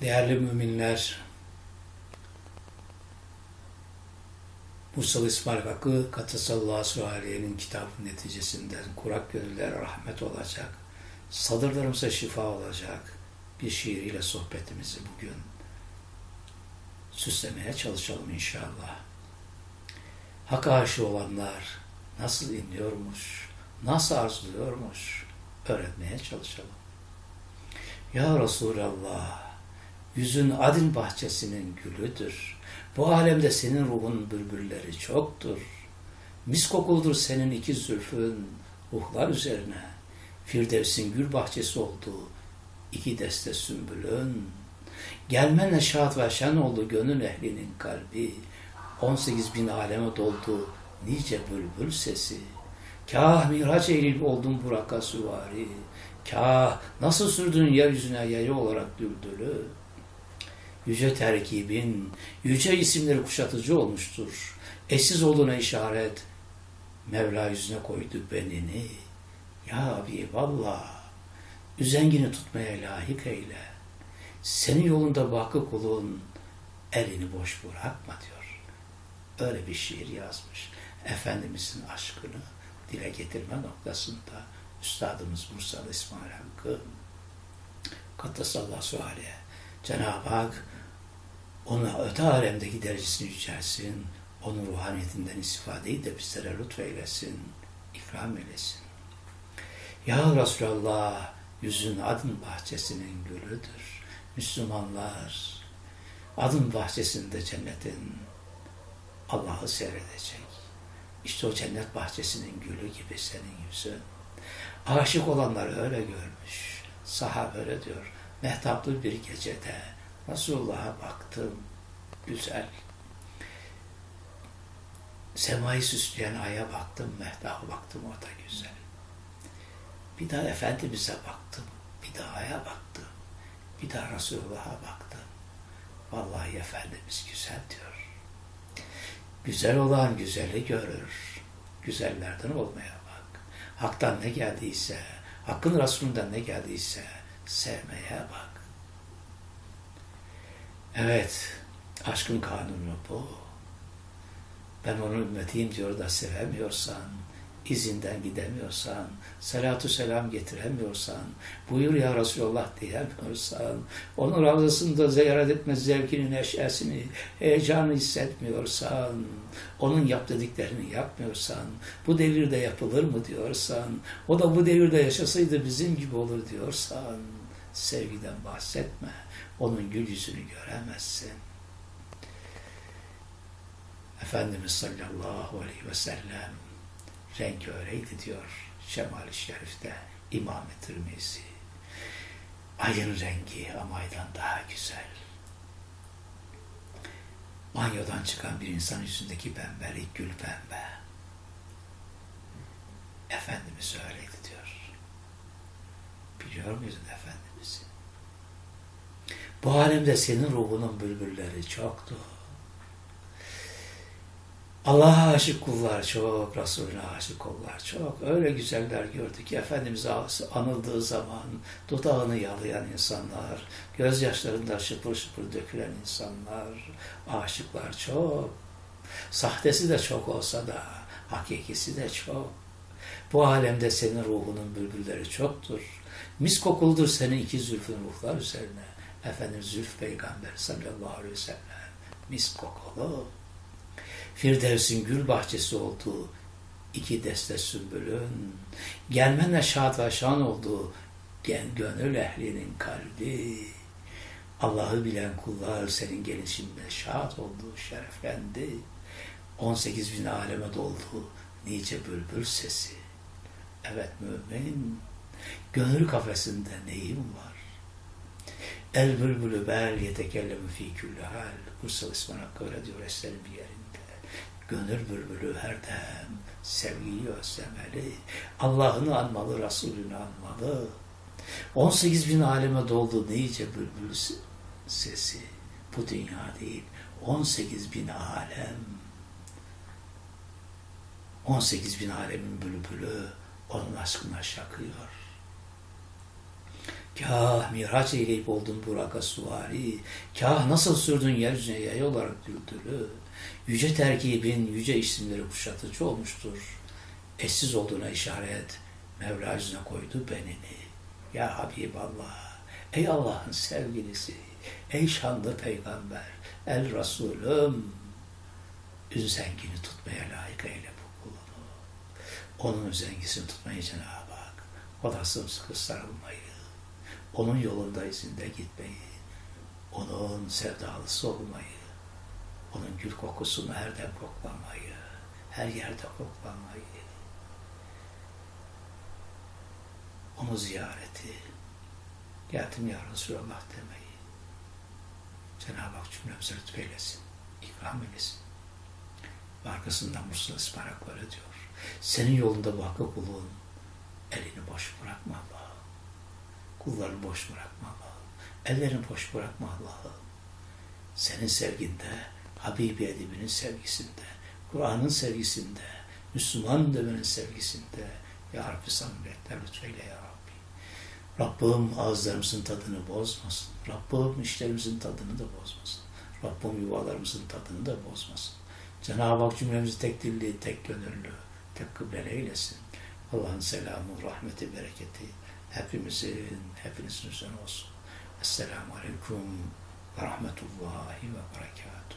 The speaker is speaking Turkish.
Değerli müminler, Musa İsmail Hakkı Katasallahu Aleyhi'nin kitabı neticesinden kurak gönüllere rahmet olacak, sadırlarımıza şifa olacak bir şiiriyle sohbetimizi bugün süslemeye çalışalım inşallah. Hak aşığı olanlar nasıl inliyormuş, nasıl arzuluyormuş öğretmeye çalışalım. Ya Resulallah, yüzün adil bahçesinin gülüdür. Bu alemde senin ruhun bülbülleri çoktur. Mis kokuldur senin iki zülfün ruhlar üzerine. Firdevs'in gül bahçesi oldu iki deste sümbülün. Gelmen neşat ve şen oldu gönül ehlinin kalbi. 18 bin aleme doldu nice bülbül sesi. Kah miraç eğilip oldun buraka süvari. Kah nasıl sürdün yeryüzüne yayı olarak düldülü. Yüce terkibin, yüce isimleri kuşatıcı olmuştur. Eşsiz olduğuna işaret, Mevla yüzüne koydu benini. Ya Habiballah, üzengini tutmaya layık eyle. Senin yolunda bakı kulun, elini boş bırakma diyor. Öyle bir şiir yazmış. Efendimizin aşkını dile getirme noktasında Üstadımız Musa İsmail Hakkı Katasallahu aleyh Cenab-ı Hak ona öte alemdeki derecesini yücelsin, onun ruhaniyetinden istifadeyi de bizlere lütfeylesin, ikram eylesin. Ya Resulallah, yüzün adın bahçesinin gülüdür. Müslümanlar, adın bahçesinde cennetin Allah'ı seyredecek. İşte o cennet bahçesinin gülü gibi senin yüzün. Aşık olanlar öyle görmüş. Sahabe öyle diyor. Mehtaplı bir gecede Resulullah'a baktım. Güzel. Semayı süsleyen aya baktım, mehtaba baktım, o da güzel. Bir daha Efendimiz'e baktım, bir daha aya baktım, bir daha Resulullah'a baktım. Vallahi Efendimiz güzel diyor. Güzel olan güzeli görür. Güzellerden olmaya bak. Hak'tan ne geldiyse, Hakk'ın Resulünden ne geldiyse sevmeye bak. Evet, aşkın kanunu bu. Ben onun ümmetiyim diyor da sevemiyorsan, izinden gidemiyorsan, salatu selam getiremiyorsan, buyur ya Resulallah diyemiyorsan, onun ravzasında ziyaret etme zevkini, neşesini, heyecanı hissetmiyorsan, onun yap dediklerini yapmıyorsan, bu devirde yapılır mı diyorsan, o da bu devirde yaşasaydı bizim gibi olur diyorsan, sevgiden bahsetme. Onun gül yüzünü göremezsin. Efendimiz sallallahu aleyhi ve sellem renk öyleydi diyor Şemal-i Şerif'te İmam-ı Tirmizi. Ayın rengi ama aydan daha güzel. Banyodan çıkan bir insan yüzündeki pembelik gül pembe. Efendimiz öyleydi diyor. Biliyor muydun Efendimiz'i? Bu alemde senin ruhunun bülbülleri çoktu. Allah'a aşık kullar çok, Resulüne aşık kullar çok. Öyle güzeller gördük ki Efendimiz anıldığı zaman dudağını yalayan insanlar, gözyaşlarında şıpır şıpır dökülen insanlar, aşıklar çok. Sahtesi de çok olsa da hakikisi de çok. Bu alemde senin ruhunun bülbülleri çoktur. Mis kokuldur senin iki zülfün ruhlar üzerine. Efendimiz Zülf Peygamber sallallahu aleyhi ve sellem mis kokulu. Firdevs'in gül bahçesi olduğu iki deste sümbülün, gelmenle şad ve şan olduğu gen gönül ehlinin kalbi, Allah'ı bilen kullar senin gelişinde şad olduğu şereflendi. 18 bin aleme doldu nice bülbül sesi. Evet mümin, gönül kafesinde neyim var? El bülbülü bel yetekellemi fi külli hal. Bursa İsmail Hakkı öyle diyor eserin bir yerinde. Gönül bülbülü her dem sevgiyi özlemeli. Allah'ını anmalı, Resulünü anmalı. 18 bin aleme doldu nice bülbül sesi. Bu dünya değil. 18 bin alem. 18 bin alemin bülbülü onun aşkına şakıyor. Kah miraç eyleyip oldun buraka suvari, kah nasıl sürdün yeryüzüne yay olarak güldürü, yüce terkibin yüce isimleri kuşatıcı olmuştur. Eşsiz olduğuna işaret, Mevla yüzüne koydu benini. Ya Habiballah, ey Allah'ın sevgilisi, ey şanlı peygamber, el Resulüm, üzengini tutmaya layık eyle. Onun üzengisini tutmayı Cenab-ı Hak, o da sımsıkı sarılmayı, onun yolunda izinde gitmeyi, onun sevdalısı olmayı, onun gül kokusunu her dem koklamayı, her yerde koklamayı, onu ziyareti, geldim ya Resulallah demeyi, Cenab-ı Hak cümlemize lütfeylesin, ikram eylesin. Arkasından Musa ısparakları diyor. Senin yolunda vakı kulun, elini boş bırakma Allah'ım. Kullarını boş bırakma Allah'ım. Ellerini boş bırakma Allah'ım. Senin sevginde, Habibi Edibinin sevgisinde, Kur'an'ın sevgisinde, Müslüman demenin sevgisinde, Ya Rabbi samimiyetler lütfeyle Ya Rabbi. Rabbim ağızlarımızın tadını bozmasın. Rabbim işlerimizin tadını da bozmasın. Rabbim yuvalarımızın tadını da bozmasın. Cenab-ı Hak cümlemizi tek dilli, tek gönüllü, tek kıbleli eylesin. Allah'ın selamı, rahmeti, bereketi hepimizin, hepinizin üzerine olsun. Esselamu Aleyküm ve Rahmetullahi ve Berekatuhu.